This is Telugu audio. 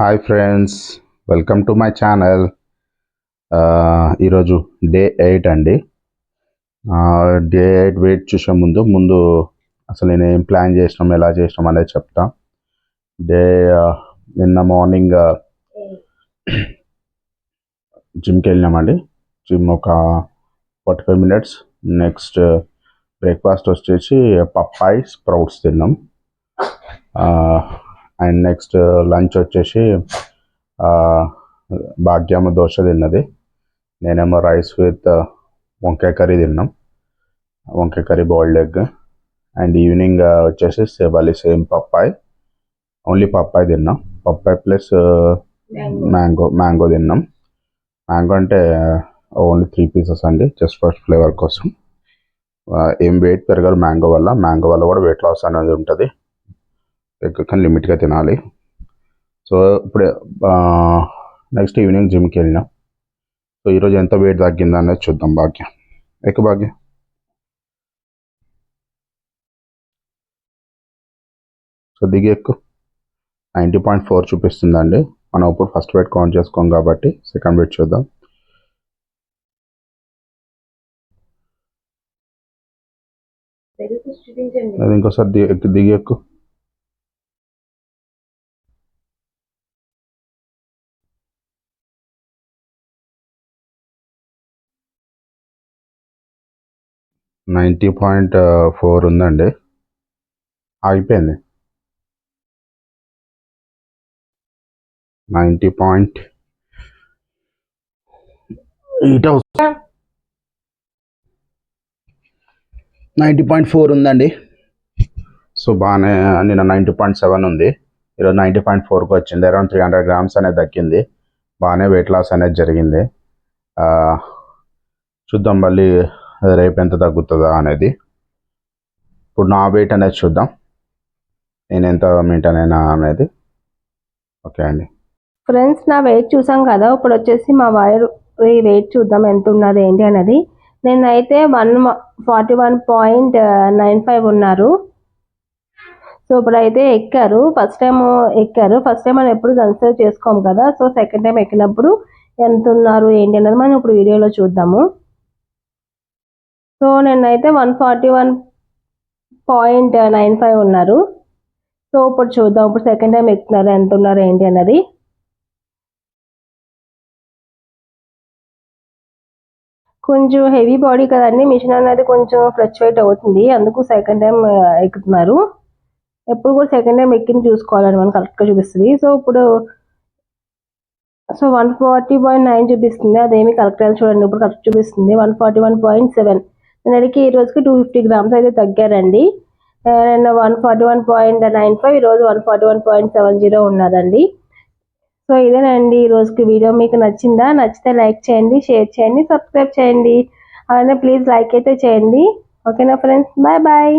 Hi friends welcome to my channel ఈరోజు డే ఎయిట్ అండి. డే ఎయిట్ వెయిట్ చూసే ముందు ముందు అసలు నేను ఏం ప్లాన్ చేసినాం ఎలా చేసినాం అనేది చెప్తా. డే నిన్న మార్నింగ్ జిమ్కి వెళ్ళినామండి. జిమ్ ఒక forty five minutes next breakfast వచ్చేసి పప్పాయి స్ప్రౌట్స్ తిన్నాం. అండ్ నెక్స్ట్ లంచ్ వచ్చేసి భాగ్యమ్మ దోశ తిన్నది. నేనేమో రైస్ విత్ వంకాయ కర్రీ తిన్నాం. వంకాయ curry boiled egg and evening వచ్చేసి సేవాలి సేమ్ పప్పాయి. ఓన్లీ పప్పాయి తిన్నాం. పప్పాయి ప్లస్ మ్యాంగో మ్యాంగో తిన్నాం. మ్యాంగో అంటే ఓన్లీ త్రీ పీసెస్ అండి జస్ట్ ఫర్ ఫ్లేవర్ కోసం. ఏం వెయిట్ పెరగదు మ్యాంగో వల్ల. మ్యాంగో వల్ల కూడా వెయిట్ లాస్ అనేది ఉంటుంది. కానీ లిమిట్గా తినాలి. సో ఇప్పుడు నెక్స్ట్ ఈవినింగ్ జిమ్కి వెళ్ళినాం. సో ఈరోజు ఎంత వెయిట్ తగ్గిందో అనేది చూద్దాం భాగ్యం. ఎక్కువ భాగ్యం. సో దిగి ఎక్కువ నైంటీ పాయింట్ ఫోర్ చూపిస్తుందండి. మనం ఇప్పుడు ఫస్ట్ వెయిట్ కౌంట్ చేసుకోం కాబట్టి సెకండ్ వెయిట్ చూద్దాం. అది ఇంకోసారి దిగి ఎక్కు దిగి ఎక్కువ నైంటీ పాయింట్ ఫోర్ ఉందండి. ఆగిపోయింది ninety point eight ninety point four ఉందండి. సో బాగానే నిన్న నైంటీ పాయింట్ సెవెన్ ఉంది. ఈరోజు నైంటీ పాయింట్ ఫోర్కి వచ్చింది. అరౌండ్ త్రీ హండ్రెడ్ గ్రామ్స్ అనేది దక్కింది. బాగానే వెయిట్ లాస్ అనేది జరిగింది. చూద్దాం మళ్ళీ రేపు ఎంత తగ్గుతుందా అనేది. ఇప్పుడు నా వెయిట్ అనేది చూద్దాం. నేను ఎంత మెయింటైన్ అయినా అనేది. ఓకే అండి. ఫ్రెండ్స్ నా వెయిట్ చూసాం కదా. ఇప్పుడు వచ్చేసి మా వైర్ వెయిట్ చూద్దాం ఎంత ఉన్నది ఏంటి అనేది. నేనైతే one forty one point nine five ఉన్నారు. సో ఇప్పుడైతే ఎక్కారు. ఫస్ట్ టైం ఎక్కారు. ఫస్ట్ టైం మనం ఎప్పుడు కన్సిడర్ చేసుకోము కదా. సో సెకండ్ టైం ఎక్కినప్పుడు ఎంత ఉన్నారు ఏంటి అనేది మనం ఇప్పుడు వీడియోలో చూద్దాము. సో నేనైతే one forty one point nine five ఉన్నారు. సో ఇప్పుడు చూద్దాం ఇప్పుడు సెకండ్ టైం ఎక్కుతున్నారు ఎంత ఉన్నారు ఏంటి అన్నది. కొంచెం హెవీ బాడీ కదండి మిషన్ అనేది కొంచెం ఫ్లక్చువేట్ అవుతుంది. అందుకు సెకండ్ టైం ఎక్కుతున్నారు. ఎప్పుడు కూడా సెకండ్ టైం ఎక్కింది చూసుకోవాలని మనం కరెక్ట్గా చూపిస్తుంది. సో ఇప్పుడు so one forty point nine చూపిస్తుంది అదేమి కరెక్ట్ అని చూడండి ఇప్పుడు కరెక్ట్ చూపిస్తుంది. One forty one point seven. నిన్నటికి ఈ రోజుకి టూ ఫిఫ్టీ గ్రామ్స్ అయితే తగ్గారండి. నిన్న one forty one point nine five ఈరోజు one forty one point seven zero ఉన్నారండి సో ఇదేనండి ఈ రోజుకి వీడియో. మీకు నచ్చిందా? నచ్చితే లైక్ చేయండి షేర్ చేయండి సబ్స్క్రైబ్ చేయండి. అలానే ప్లీజ్ లైక్ అయితే చేయండి. ఓకేనా ఫ్రెండ్స్? Bye bye.